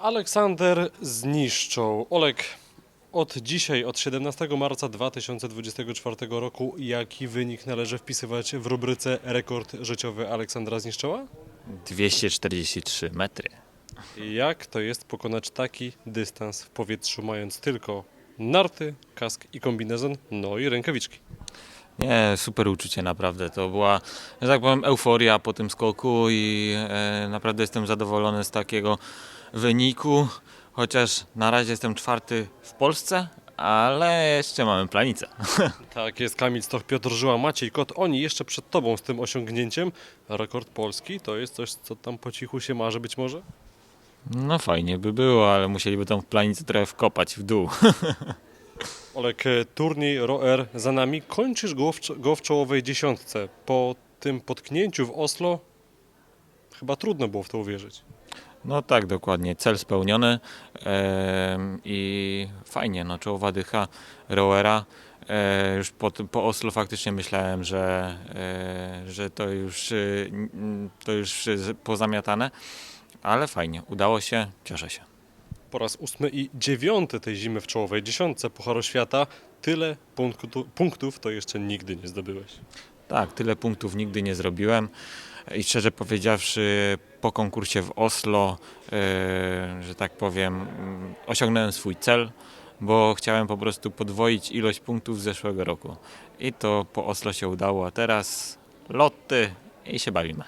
Aleksander zniszczą. Olek, od dzisiaj, od 17 marca 2024 roku, jaki wynik należy wpisywać w rubryce rekord życiowy Aleksandra Zniszczoła? 243 metry. Jak to jest pokonać taki dystans w powietrzu, mając tylko narty, kask i kombinezon, no i rękawiczki? Nie, super uczucie naprawdę. To była, że tak powiem, euforia po tym skoku i e, naprawdę jestem zadowolony z takiego wyniku. Chociaż na razie jestem czwarty w Polsce, ale jeszcze mamy planicę. Tak jest, Kamil Stoch, Piotr Żyła, Maciej Kot. Oni jeszcze przed Tobą z tym osiągnięciem. Rekord Polski to jest coś, co tam po cichu się marzy być może? No fajnie by było, ale musieliby tą planicę trochę wkopać w dół. Olek, e, turniej ROR za nami. Kończysz go w, go w czołowej dziesiątce. Po tym potknięciu w Oslo chyba trudno było w to uwierzyć. No tak, dokładnie. Cel spełniony em, i fajnie, no czołowa dycha rowera. E, już po, po Oslo faktycznie myślałem, że, e, że to już, n- to już pozamiatane, ale fajnie, udało się, cieszę się. Po raz ósmy i dziewiąty tej zimy w czołowej dziesiątce Pucharu Świata. Tyle punktu, punktów to jeszcze nigdy nie zdobyłeś. Tak, tyle punktów nigdy nie zrobiłem i szczerze powiedziawszy, po konkursie w Oslo, e, że tak powiem, mm, osiągnąłem swój cel, bo chciałem po prostu podwoić ilość punktów z zeszłego roku. I to po Oslo się udało, a teraz loty i się bawimy.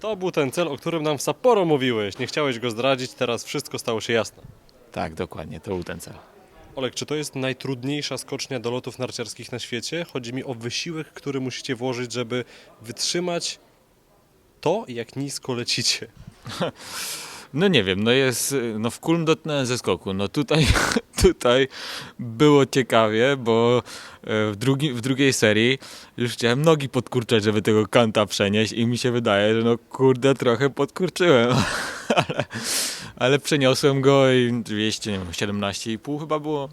To był ten cel, o którym nam w Sapporo mówiłeś. Nie chciałeś go zdradzić, teraz wszystko stało się jasne. Tak, dokładnie, to był ten cel. Olek, czy to jest najtrudniejsza skocznia do lotów narciarskich na świecie? Chodzi mi o wysiłek, który musicie włożyć, żeby wytrzymać to, jak nisko lecicie. No nie wiem, no jest, no w kulm dotknąłem ze skoku. No tutaj, tutaj było ciekawie, bo e, w, drugi, w drugiej serii już chciałem nogi podkurczać, żeby tego kanta przenieść i mi się wydaje, że no kurde trochę podkurczyłem, ale, ale przeniosłem go i 200, nie wiem, 17,5 chyba było.